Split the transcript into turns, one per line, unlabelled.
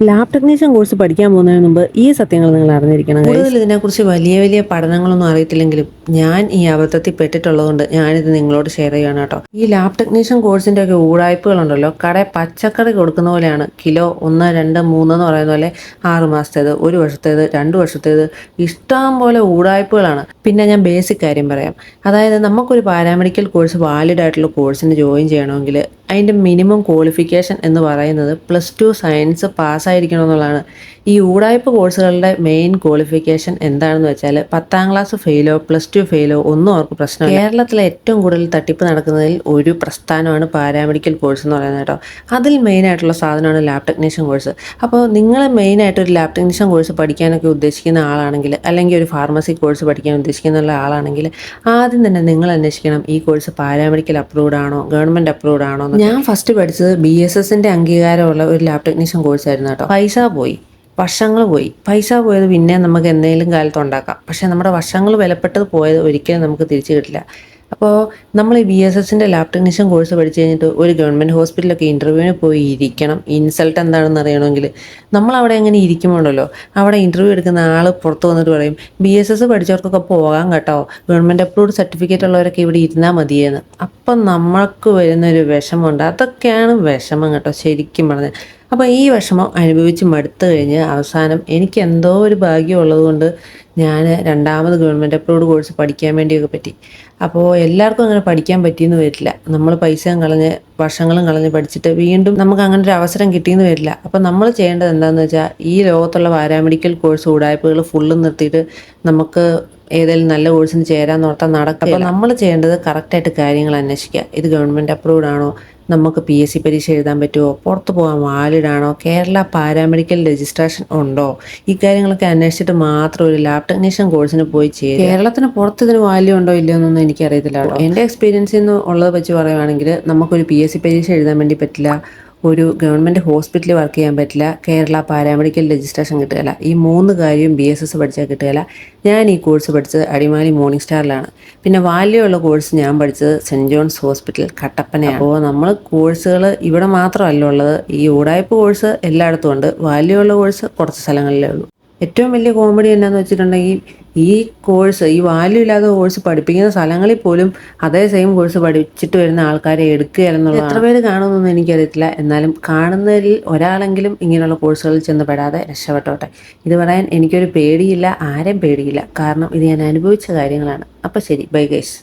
Lab technician course പഠിക്കാൻ പോകുന്നതിന് മുമ്പ് ഈ സത്യങ്ങൾ നിങ്ങൾ അറിഞ്ഞിരിക്കണം.
കൂടുതൽ ഇതിനെക്കുറിച്ച് വലിയ വലിയ പഠനങ്ങളൊന്നും അറിയത്തില്ലെങ്കിലും ഞാൻ ഈ അബദ്ധത്തിൽ പെട്ടിട്ടുള്ളതുകൊണ്ട് ഞാനിത് നിങ്ങളോട് ഷെയർ ചെയ്യണം കേട്ടോ. ഈ ലാബ് ടെക്നീഷ്യൻ കോഴ്സിന്റെ ഒക്കെ ഊടായ്പകളുണ്ടല്ലോ. കട പച്ചക്കറി കൊടുക്കുന്ന പോലെയാണ്. കിലോ ഒന്ന് രണ്ട് മൂന്ന് എന്ന് പറയുന്ന പോലെ ആറ് മാസത്തേത് ഒരു വർഷത്തേത് രണ്ട് വർഷത്തേത് ഇഷ്ടം പോലെ ഊടായ്പകളാണ്. പിന്നെ ഞാൻ ബേസിക് കാര്യം പറയാം. അതായത് നമുക്കൊരു പാരാമെഡിക്കൽ കോഴ്സ് വാലിഡ് ആയിട്ടുള്ള കോഴ്സിന് ജോയിൻ ചെയ്യണമെങ്കിൽ അതിന്റെ മിനിമം ക്വാളിഫിക്കേഷൻ എന്ന് പറയുന്നത് പ്ലസ് ടു സയൻസ് പാസ്സായിരിക്കണം എന്നുള്ളതാണ് ഈ ഊടായ്പ കോഴ്സുകളുടെ മെയിൻ ക്വാളിഫിക്കേഷൻ എന്താണെന്ന് വെച്ചാൽ പത്താം ക്ലാസ് ഫെയിലോ പ്ലസ് ടു ഫെയിലോ ഒന്നും അവർക്ക് പ്രശ്നമില്ല. കേരളത്തിലെ ഏറ്റവും കൂടുതൽ തട്ടിപ്പ് നടക്കുന്നതിൽ ഒരു പ്രസ്ഥാനമാണ് പാരാമെഡിക്കൽ കോഴ്സ് എന്ന് പറയുന്നത് കേട്ടോ. അതിൽ മെയിനായിട്ടുള്ള സാധനമാണ് ലാബ് ടെക്നീഷ്യൻ കോഴ്സ് അപ്പോൾ നിങ്ങൾ മെയിനായിട്ട് ഒരു ലാബ് ടെക്നീഷ്യൻ കോഴ്സ് പഠിക്കാനൊക്കെ ഉദ്ദേശിക്കുന്ന ആളാണെങ്കിൽ അല്ലെങ്കിൽ ഒരു ഫാർമസി കോഴ്സ് പഠിക്കാൻ ഉദ്ദേശിക്കുന്ന ആളാണെങ്കിൽ ആദ്യം തന്നെ നിങ്ങൾ അന്വേഷിക്കണം ഈ കോഴ്സ് പാരാമെഡിക്കൽ അപ്രൂവ്ഡ് ആണോ ഗവൺമെന്റ് അപ്രൂവ്ഡ് ആണോ ഞാൻ ഫസ്റ്റ് പഠിച്ചത് ബി എസ് എസിന്റെ അംഗീകാരമുള്ള ഒരു ലാബ് ടെക്നീഷ്യൻ കോഴ്സ് ആയിരുന്നു കേട്ടോ. പൈസ പോയി. വർഷങ്ങൾ പോയി. പൈസ പോയത് പിന്നെ നമുക്ക് എന്തെങ്കിലും കാലത്ത് ഉണ്ടാക്കാം. പക്ഷേ നമ്മുടെ വർഷങ്ങൾ വിലപ്പെട്ടത് പോയത് ഒരിക്കലും നമുക്ക് തിരിച്ചു കിട്ടില്ല. അപ്പോൾ നമ്മൾ ഈ ബി എസ് എസിന്റെ ലാബ് ടെക്നീഷ്യൻ കോഴ്സ് പഠിച്ചു കഴിഞ്ഞിട്ട് ഒരു ഗവൺമെന്റ് ഹോസ്പിറ്റലൊക്കെ ഇന്റർവ്യൂവിന് പോയി ഇരിക്കണം. ഇൻസൾട്ട് എന്താണെന്ന് അറിയണമെങ്കിൽ നമ്മൾ അവിടെ എങ്ങനെ ഇരിക്കുമ്പോണ്ടല്ലോ? അവിടെ ഇന്റർവ്യൂ എടുക്കുന്ന ആൾ പുറത്ത് വന്നിട്ട് പറയും ബി എസ് എസ് പഠിച്ചവർക്കൊക്കെ പോകാൻ കേട്ടോ. ഗവൺമെന്റ് അപ്രൂവ്ഡ് സർട്ടിഫിക്കറ്റ് ഉള്ളവരൊക്കെ ഇവിടെ ഇരുന്നാൽ മതിയെന്ന്. അപ്പം നമ്മൾക്ക് വരുന്നൊരു വിഷമമുണ്ട്. അതൊക്കെയാണ് വിഷമം കേട്ടോ ശരിക്കും പറഞ്ഞത് അപ്പോൾ ഈ വിഷമം അനുഭവിച്ച് മടുത്തു കഴിഞ്ഞ് അവസാനം എനിക്ക് എന്തോ ഒരു ഭാഗ്യം ഉള്ളതുകൊണ്ട് ഞാൻ രണ്ടാമത് ഗവൺമെന്റ് അപ്രൂവ്ഡ് കോഴ്സ് പഠിക്കാൻ വേണ്ടിയൊക്കെ പറ്റി. അപ്പോൾ എല്ലാവർക്കും അങ്ങനെ പഠിക്കാൻ പറ്റിയെന്ന് വരില്ല. നമ്മൾ പൈസയും കളഞ്ഞ് വർഷങ്ങളും കളഞ്ഞ് പഠിച്ചിട്ട് വീണ്ടും നമുക്ക് അങ്ങനെ ഒരു അവസരം കിട്ടിയെന്ന് വരില്ല. അപ്പോൾ നമ്മൾ ചെയ്യേണ്ടത് എന്താണെന്ന് വെച്ചാൽ ഈ ലോകത്തുള്ള പാരാമെഡിക്കൽ കോഴ്സ് ഉടായ്പകൾ ഫുള്ളും നിർത്തിയിട്ട് നമുക്ക് ഏതെങ്കിലും നല്ല കോഴ്സിന് ചേരാൻ ഓർത്താൽ നടക്കുക അപ്പോൾ നമ്മൾ ചെയ്യേണ്ടത് കറക്റ്റായിട്ട് കാര്യങ്ങൾ അന്വേഷിക്കുക. ഇത് ഗവൺമെന്റ് അപ്രൂവ്ഡ് ആണോ? നമുക്ക് പി എസ് സി പരീക്ഷ എഴുതാൻ പറ്റുമോ പുറത്ത് പോകാൻ വാലിഡാണോ? കേരള പാരാമെഡിക്കൽ രജിസ്ട്രേഷൻ ഉണ്ടോ? ഇക്കാര്യങ്ങളൊക്കെ കാര്യങ്ങളൊക്കെ അന്വേഷിച്ചിട്ട് മാത്രം ഒരു ലാബ് ടെക്നീഷ്യൻ കോഴ്സിന് പോയി ചേരുക. കേരളത്തിന് പുറത്ത് ഇതിന് വാല്യൂ ഉണ്ടോ ഇല്ലയോ എന്നൊന്നും എനിക്കറിയത്തില്ല എന്റെ എക്സ്പീരിയൻസിൽ നിന്ന് ഉള്ളത് വെച്ച് പറയുവാണെങ്കിൽ നമുക്കൊരു പി എസ് സി പരീക്ഷ എഴുതാൻ വേണ്ടി പറ്റില്ല. ഒരു ഗവൺമെന്റ് ഹോസ്പിറ്റലിൽ വർക്ക് ചെയ്യാൻ പറ്റില്ല കേരള പാരാമെഡിക്കൽ രജിസ്ട്രേഷൻ കിട്ടുകയില്ല ഈ മൂന്ന് കാര്യവും ബി എസ് എസ് പഠിച്ചാൽ കിട്ടുകയില്ല. ഞാൻ ഈ കോഴ്സ് പഠിച്ചത് അടിമാലി മോർണിംഗ് സ്റ്റാറിലാണ് പിന്നെ വാല്യുള്ള കോഴ്സ് ഞാൻ പഠിച്ചത് സെന്റ് ജോൺസ് ഹോസ്പിറ്റൽ കട്ടപ്പനയാണ്. അപ്പോൾ നമ്മൾ കോഴ്സുകൾ ഇവിടെ മാത്രമല്ല ഉള്ളത്. ഈ ഊടായ്പ കോഴ്സ് എല്ലായിടത്തും ഉണ്ട്. വാല്യുള്ള കോഴ്സ് കുറച്ച് സ്ഥലങ്ങളിലേ ഉള്ളൂ. ഏറ്റവും വലിയ കോമഡി എന്നാന്ന് വെച്ചിട്ടുണ്ടെങ്കിൽ ഈ കോഴ്സ് ഈ വാല്യൂ ഇല്ലാത്ത കോഴ്സ് പഠിപ്പിക്കുന്ന സ്ഥലങ്ങളിൽ പോലും അതേ സെയിം കോഴ്സ് പഠിച്ചിട്ട് വരുന്ന ആൾക്കാരെ എടുക്കുക എന്നുള്ളത് എത്ര പേര് കാണുമെന്നൊന്നും എനിക്കറിയത്തില്ല. എന്നാലും കാണുന്നതിൽ ഒരാളെങ്കിലും ഇങ്ങനെയുള്ള കോഴ്സുകളിൽ ചെന്ന് പെടാതെ രക്ഷപ്പെട്ടോട്ടെ. ഇത് പറയാൻ എനിക്കൊരു പേടിയില്ല ആരെയും പേടിയില്ല. കാരണം ഇത് ഞാൻ അനുഭവിച്ച കാര്യങ്ങളാണ്. അപ്പം ശരി ബൈ ഗൈസ്